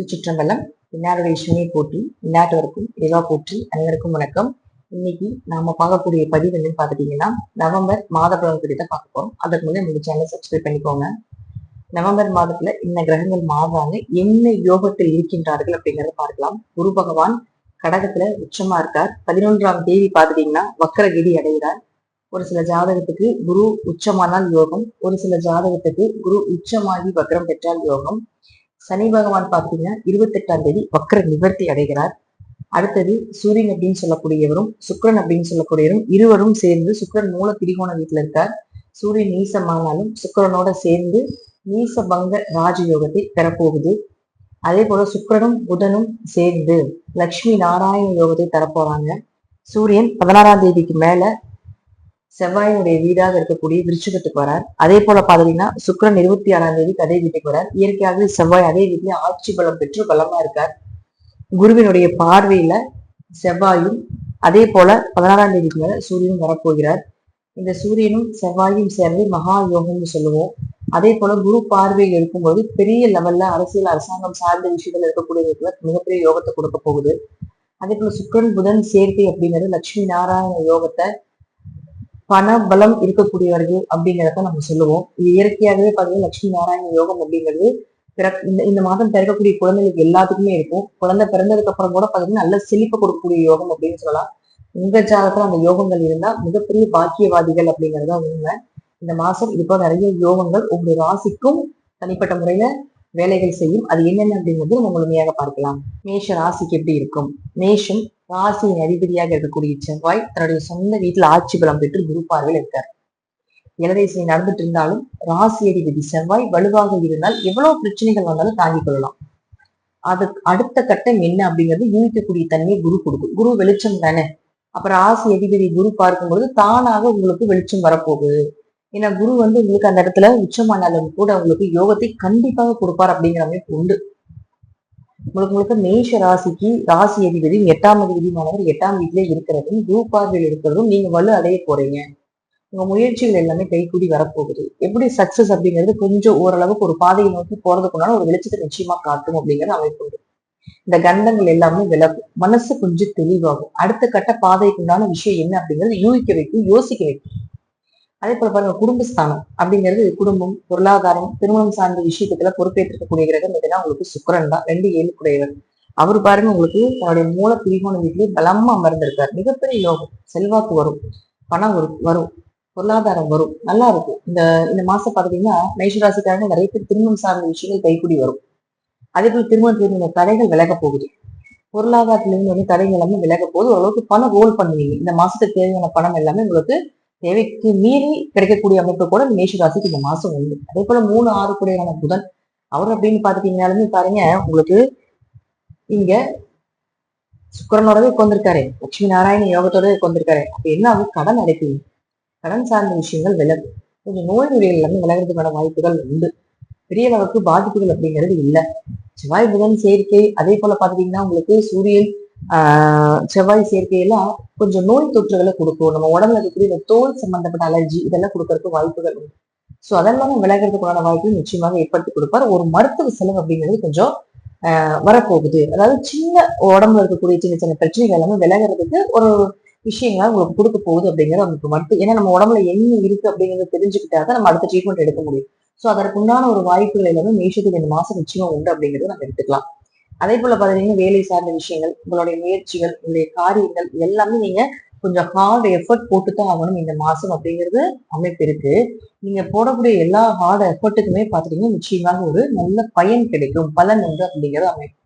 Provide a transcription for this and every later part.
திருச்சிற்றம்பலம் இன்னாரோட சிவனை போற்றி இன்னாட்டவருக்கும் இறைவா போற்றி அனைவருக்கும் வணக்கம். இன்னைக்கு நாம பார்க்கக்கூடிய பதிவு என்னன்னு பாத்துட்டீங்கன்னா நவம்பர் மாத பலன் குறித்த பார்க்க போறோம். அதற்கு முன்னே உங்க சேனல் சப்ஸ்கிரைப் பண்ணிக்கோங்க. நவம்பர் மாதத்துல இன்ன கிரகங்கள் மாறுறாங்க என்ன யோகத்தில் இருக்கின்றார்கள் அப்படிங்கறத பார்க்கலாம். குரு பகவான் கடகத்துல உச்சமா இருக்கார். பதினொன்றாம் தேதி பாத்துட்டீங்கன்னா வக்கரகிரி அடைகிறார். ஒரு சில ஜாதகத்துக்கு குரு உச்சமானால் யோகம் ஒரு சில ஜாதகத்துக்கு குரு உச்சமாகி வக்ரம் பெற்றால் யோகம். சனி பகவான் பார்த்தீங்கன்னா இருபத்தெட்டாம் தேதி வக்ர நிவர்த்தி அடைகிறார். அடுத்தது சூரியன் அப்படின்னு சொல்லக்கூடியவரும் சுக்கிரன் அப்படின்னு சொல்லக்கூடியவரும் இருவரும் சேர்ந்து சுக்கிரன் மூல திரிகோண வீட்டுல இருக்கார். சூரியன் நீசமானாலும் சுக்கரனோட சேர்ந்து நீசபங்க ராஜயோகத்தை பெறப்போகுது. அதே போல சுக்கிரனும் புதனும் சேர்ந்து லக்ஷ்மி நாராயண யோகத்தை தரப்போறாங்க. சூரியன் பதினாறாம் தேதிக்கு மேல செவ்வாயினுடைய வீடாக இருக்கக்கூடிய விருச்சகத்துக்கு வரார். அதே போல பாத்தீங்கன்னா சுக்கரன் இருபத்தி ஆறாம் தேதி அதே வீட்டுக்கு வரார். இயற்கையாகவே செவ்வாய் அதே வீட்டுல ஆட்சி பலம் பெற்று பலமா இருக்கார். குருவினுடைய பார்வையில செவ்வாயும் அதே போல பதினாறாம் தேதிக்கு மேல சூரியனும் வரப்போகிறார். இந்த சூரியனும் செவ்வாயும் சேர்ந்து மகா யோகம்னு சொல்லுவோம். அதே போல குரு பார்வையில் இருக்கும்போது பெரிய லெவல்ல அரசியல் அரசாங்கம் சார்ந்த விஷயத்துல இருக்கக்கூடியவர்களுக்கு மிகப்பெரிய யோகத்தை கொடுக்க போகுது. அதே போல சுக்கிரன் புதன் சேர்க்கை அப்படிங்கிறது லட்சுமி நாராயண யோகத்தை பண பலம் இருக்கக்கூடியவர்கள் அப்படிங்கிறத நம்ம சொல்லுவோம். இது இயற்கையாகவே பார்த்தீங்கன்னா லட்சுமி நாராயண யோகம் அப்படிங்கிறது இந்த இந்த மாதம் பிறக்கக்கூடிய குழந்தைகளுக்கு எல்லாத்துக்குமே இருக்கும். குழந்தை பிறந்ததுக்கு அப்புறம் கூட பார்த்தீங்கன்னா நல்ல செழிப்பு கொடுக்கக்கூடிய யோகம் அப்படின்னு சொல்லலாம். உங்க ஜாதகத்துல அந்த யோகங்கள் இருந்தா மிகப்பெரிய பாக்கியவாதிகள் அப்படிங்கிறதா உண்மை. இந்த மாசம் இது போல நிறைய யோகங்கள் உங்களுடைய ராசிக்கும் தனிப்பட்ட முறையில வேலைகள் செய்யும். அது என்னென்ன அப்படிங்கிறது நம்ம முழுமையாக பார்க்கலாம். மேஷ ராசிக்கு எப்படி இருக்கும்? மேஷம் ராசியின் அதிபதியாக இருக்கக்கூடிய செவ்வாய் தன்னுடைய சொந்த வீட்டில் ஆட்சி பலம் பெற்று குரு பார்வையில் இருக்கார். இளதேசனை நடந்துட்டு இருந்தாலும் ராசி அதிபதி செவ்வாய் வலுவாக இருந்தால் எவ்வளவு பிரச்சனைகள் வந்தாலும் தாங்கிக் கொள்ளலாம். அதுக்கு அடுத்த கட்டம் என்ன அப்படிங்கிறது யூகிக்கக்கூடிய தன்மையை குரு கொடுக்கும். குரு வெளிச்சம் தானே. அப்புறம் ராசி அதிபதி குரு பார்க்கும்பொழுது தானாக உங்களுக்கு வெளிச்சம் வரப்போகுது. ஏன்னா குரு வந்து உங்களுக்கு அந்த இடத்துல உச்சமானாலும் கூட உங்களுக்கு யோகத்தை கண்டிப்பாக கொடுப்பார் அப்படிங்கிற அமைப்பு உண்டு. முழுக்க முழுக்க மேஷ ராசிக்கு ராசி அதிபதி எட்டாம் அதிபதியானவர் எட்டாம் வீட்டிலே இருக்கிறதும் குரு பார்வையில் இருக்கிறதும் நீங்க வலு அடைய போறீங்க. உங்க முயற்சிகள் எல்லாமே கைகூடி வரப்போகுது. எப்படி சக்சஸ் அப்படிங்கிறது கொஞ்சம் ஓரளவுக்கு ஒரு பாதையை நோக்கி போறதுக்குனால ஒரு வெளிச்சத்தை நிச்சயமா காட்டும் அப்படிங்கிற அமைப்பு உண்டு. இந்த கண்டங்கள் எல்லாமே விலகும். மனசு கொஞ்சம் தெளிவாகும். அடுத்த கட்ட பாதைக்குண்டான விஷயம் என்ன அப்படிங்கிறது யூகிக்க வைக்கும் யோசிக்க வைக்கும். அதே போல பாருங்க குடும்பஸ்தானம் அப்படிங்கிறது குடும்பம் பொருளாதாரம் திருமணம் சார்ந்த விஷயத்துல பொறுப்பேற்றிருக்கக்கூடிய கிரகம் எதுனா உங்களுக்கு சுக்கரன் தான் ரெண்டு ஏழு குடையவர். அவர் பாருங்க உங்களுக்கு தன்னுடைய மூல திரிகோண வீட்டிலேயே பலமா அமர்ந்திருக்கார். மிகப்பெரிய யோகம் செல்வாக்கு வரும் பணம் வரும் வரும் பொருளாதாரம் வரும் நல்லா இருக்கும். இந்த இந்த மாசம் பாத்தீங்கன்னா மேஷராசிக்காரங்க நிறைய பேர் திருமணம் சார்ந்த விஷயங்கள் கைக்குடி வரும். அதே போல திருமணத்திலிருந்து தடைகள் விலக போகுது. பொருளாதாரத்திலிருந்து வந்து தடைகள் எல்லாமே விலக போகுது. ஓரளவுக்கு பணம் ரோல் பண்ணுவீங்க. இந்த மாசத்துக்கு தேவையான பணம் எல்லாமே உங்களுக்கு தேவைக்கு மீறி கிடைக்கக்கூடிய அமைப்பு கூட மேஷராசிக்கு இந்த மாசம் உண்டு. அதே போல மூணு ஆறு கூடையான புதன் அவர் அப்படின்னு பாத்துட்டீங்கனாலுமே பாருங்க உங்களுக்கு இங்க சுக்கரனோடவே உட்காந்துருக்காரு லட்சுமி நாராயண யோகத்தோடவே உட்காந்துருக்காரு அப்ப என்ன ஆகும்? கடன் அடைப்பீங்க கடன் சார்ந்த விஷயங்கள் விலகும். கொஞ்சம் நோய் நொடிகள் எல்லாமே விலகிறதுக்கான வாய்ப்புகள் உண்டு. பெரிய அளவுக்கு பாதிப்புகள் அப்படிங்கிறது இல்லை. செவ்வாய் புதன் சேர்க்கை அதே போல பாத்தீங்கன்னா உங்களுக்கு சூரியன் செவ்வாய் சேர்க்கையில கொஞ்சம் நோய் தொற்றுகளை கொடுக்கும். நம்ம உடம்புல இருக்கக்கூடிய இந்த தோல் சம்பந்தப்பட்ட அலர்ஜி இதெல்லாம் கொடுக்கறதுக்கு வாய்ப்புகள் உண்டு. ஸோ அதெல்லாம் விலகிறதுக்கான வாய்ப்பு நிச்சயமாக ஏற்படுத்தி கொடுப்பார். ஒரு மருத்துவ செலவு அப்படிங்கிறது கொஞ்சம் ஆஹ் வரப்போகுது. அதாவது சின்ன உடம்புல இருக்கக்கூடிய சின்ன சின்ன பிரச்சனைகள் எல்லாமே விலகிறதுக்கு ஒரு விஷயங்கள் உங்களுக்கு கொடுக்க போகுது அப்படிங்கிறது உங்களுக்கு மருத்துவ ஏன்னா நம்ம உடம்புல என்ன இருக்கு அப்படிங்கறத தெரிஞ்சுக்கிட்டா தான் நம்ம அடுத்த ட்ரீட்மெண்ட் எடுக்க முடியும். ஸோ அதற்குண்டான ஒரு வாய்ப்புகள் எல்லாமே மேஷத்துக்கு இந்த மாசம் நிச்சயமா உண்டு அப்படிங்கிறத நம்ம எடுத்துக்கலாம். அதே போல பாத்தீங்கன்னா வேலை சார்ந்த விஷயங்கள் உங்களுடைய முயற்சிகள் உங்களுடைய காரியங்கள் எல்லாமே நீங்க கொஞ்சம் ஹார்ட் எஃபர்ட் போட்டு தான் ஆகணும் இந்த மாசம் அப்படிங்கிறது அமைப்பு இருக்கு. நீங்க போடக்கூடிய எல்லா ஹார்ட் எஃபர்ட்டுக்குமே பாத்துட்டீங்கன்னா நிச்சயமாக ஒரு நல்ல பயன் கிடைக்கும் பலன் உண்டு அப்படிங்கிறது அமைப்பு.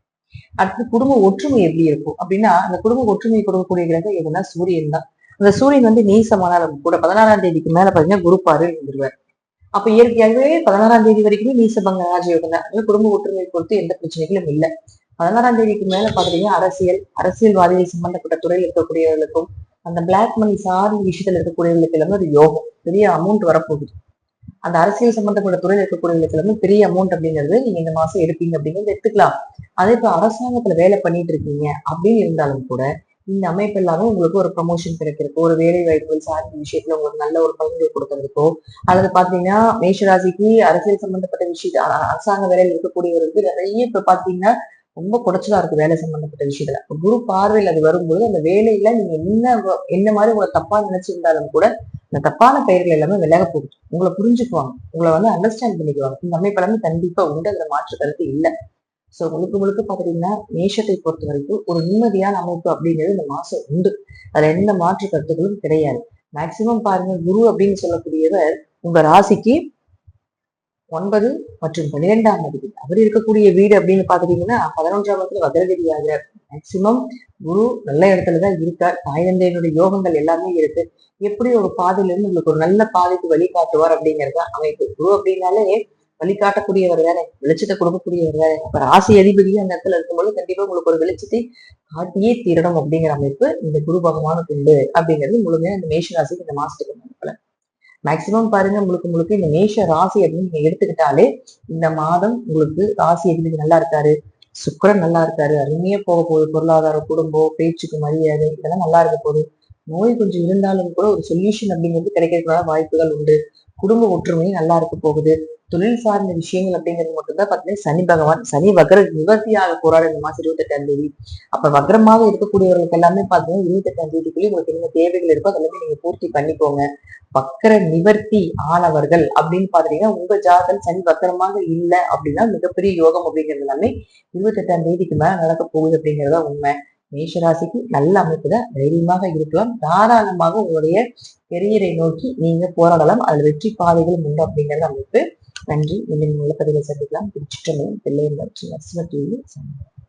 அடுத்து குடும்ப ஒற்றுமை எப்படி இருக்கும்? அப்படின்னா அந்த குடும்ப ஒற்றுமை கொடுக்கக்கூடிய கிரகம் எதுனா சூரியன் தான். அந்த சூரியன் வந்து நீசமானாலும் கூட பதினாறாம் தேதிக்கு மேல பாத்தீங்கன்னா குரு பார்வையில் வந்துருவார். அப்ப இயற்கையாகவே பதினாறாம் தேதி வரைக்குமே நீசபங்க ராஜயோகம் தான். அதனால குடும்ப ஒற்றுமை பொறுத்து எந்த பிரச்சனைகளும் இல்லை. பதினாறாம் தேதிக்கு மேல பாத்தீங்கன்னா அரசியல் அரசியல்வாதிகள் சம்பந்தப்பட்ட துறையில் இருக்கக்கூடியவர்களுக்கும் அந்த பிளாக் மணி சார்ந்த விஷயத்துல இருக்கக்கூடியவர்களுக்கு எல்லாமே ஒரு யோகம் பெரிய அமௌண்ட் வரப்போகுது. அந்த அரசியல் சம்பந்தப்பட்ட துறையில் இருக்கக்கூடியவர்களுக்கு எல்லாமே பெரிய அமௌண்ட் அப்படிங்கிறது நீங்க இந்த மாசம் எடுப்பீங்க அப்படிங்கிறது எடுத்துக்கலாம். அதே இப்போ அரசாங்கத்துல வேலை பண்ணிட்டு இருக்கீங்க அப்படின்னு இருந்தாலும் கூட இந்த அமைப்பு எல்லாமே உங்களுக்கு ஒரு ப்ரமோஷன் கிடைக்கிறதுக்கோ ஒரு வேலை வாய்ப்புகள் சார்ந்த விஷயத்துல உங்களுக்கு நல்ல ஒரு பங்கு கொடுக்கறதுக்கோ அல்லது பாத்தீங்கன்னா மேஷராசிக்கு அரசியல் சம்பந்தப்பட்ட விஷயத்த அரசாங்க வேலையில் இருக்கக்கூடியவர்களுக்கு நிறைய இப்ப பாத்தீங்கன்னா ரொம்ப குடைச்சலா இருக்கு வேலை சம்பந்தப்பட்ட விஷயத்துல. குரு பார்வையில் அது வரும்போது அந்த வேலையில நீங்க என்ன என்ன மாதிரி உங்களை தப்பா நினைச்சிருந்தாலும் கூட இந்த தப்பான பெயர்கள் எல்லாமே விலக போகுது. உங்களை புரிஞ்சுக்குவாங்க. உங்களை வந்து அண்டர்ஸ்டாண்ட் பண்ணிக்குவாங்க. இந்த அமைப்பெல்லாமே கண்டிப்பா உண்டு. அதுல மாற்று கருத்து இல்லை. ஸோ முழுக்க முழுக்க பாத்தீங்கன்னா மேஷத்தை பொறுத்த வரைக்கும் ஒரு நிம்மதியான அமைப்பு அப்படிங்கிறது இந்த மாசம் உண்டு. அதுல எந்த மாற்று கருத்துக்களும் கிடையாது. மேக்சிமம் பாருங்க குரு அப்படின்னு சொல்லக்கூடியவர் உங்க ராசிக்கு ஒன்பது மற்றும் பன்னிரெண்டாம் அதிபதி. அவர் இருக்கக்கூடிய வீடு அப்படின்னு பாத்துட்டீங்கன்னா பதினொன்றாம் இடத்துல வக்ரகதி ஆகிறார். மேக்சிமம் குரு நல்ல இடத்துல தான் இருக்கார். தாய் தந்தையினுடைய யோகங்கள் எல்லாமே இருக்கு. எப்படி ஒரு பாதையிலிருந்து உங்களுக்கு ஒரு நல்ல பாதைக்கு வழிகாட்டுவார் அப்படிங்கிறது அமைப்பு. குரு அப்படின்னாலே வழிகாட்டக்கூடியவர் தானே. வெளிச்சத்தை கொடுக்கக்கூடியவர் தானே. அப்ப ராசி அதிபதியும் அந்த இடத்துல இருக்கும்போது கண்டிப்பா உங்களுக்கு ஒரு வெளிச்சத்தை காட்டியே தீரணும் அப்படிங்கிற அமைப்பு இந்த குரு பகவானுக்கு உண்டு அப்படிங்கிறது முழுமையா இந்த மேஷ ராசிக்கு இந்த மாசத்துக்கு மேக்சிமம் பாருங்க முழுக்க முழுக்க இந்த மேஷ ராசி அப்படின்னு நீங்க எடுத்துக்கிட்டாலே இந்த மாதம் உங்களுக்கு ராசி அதிபதி நல்லா இருக்காரு சுக்கரன் நல்லா இருக்காரு அருமையா போக போகுது பொருளாதார குடும்பம் பேச்சுக்கு மரியாதை இதெல்லாம் நல்லா இருக்க போகுது. நோய் கொஞ்சம் இருந்தாலும் கூட ஒரு சொல்யூஷன் அப்படிங்கிறது கிடைக்கிறதுக்கான வாய்ப்புகள் உண்டு. குடும்ப ஒற்றுமை நல்லா இருக்க போகுது. தொழில் சார்ந்த விஷயங்கள் அப்படிங்கிறது மட்டும்தான் பார்த்தீங்கன்னா சனி பகவான் சனி வக்ர நிவர்த்தியாக போறாரு இந்த மாசம் இருபத்தெட்டாம் தேதி. அப்ப வக்ரமாக இருக்கக்கூடியவர்களுக்கு எல்லாமே பார்த்தீங்கன்னா இருபத்தெட்டாம் தேதிக்குள்ளே உங்களுக்கு என்ன தேவைகள் இருக்கோ அதெல்லாமே நீங்க பூர்த்தி பண்ணிக்கோங்க. வக்கர நிவர்த்தி ஆனவர்கள் அப்படின்னு பாத்தீங்கன்னா உங்க ஜாதகம் சனி வக்கரமாக இல்லை அப்படின்னா மிகப்பெரிய யோகம் அப்படிங்கிறது எல்லாமே இருபத்தெட்டாம் தேதிக்கு மேல நடக்க போகுது அப்படிங்கிறதா உண்மை. மேஷராசிக்கு நல்ல அமைப்பு தான் தைரியமாக இருக்கலாம். தாராளமாக உங்களுடைய கெரியரை நோக்கி நீங்க போராடலாம். அதுல வெற்றி பாதைகள் உண்டு அப்படிங்கிறது அமைப்பு நன்றி. இன்னும் நல்ல பதிவை சந்திக்கலாம். திருச்சிற்றம்பலம் பிள்ளைகள் நரசிம்ம டிவி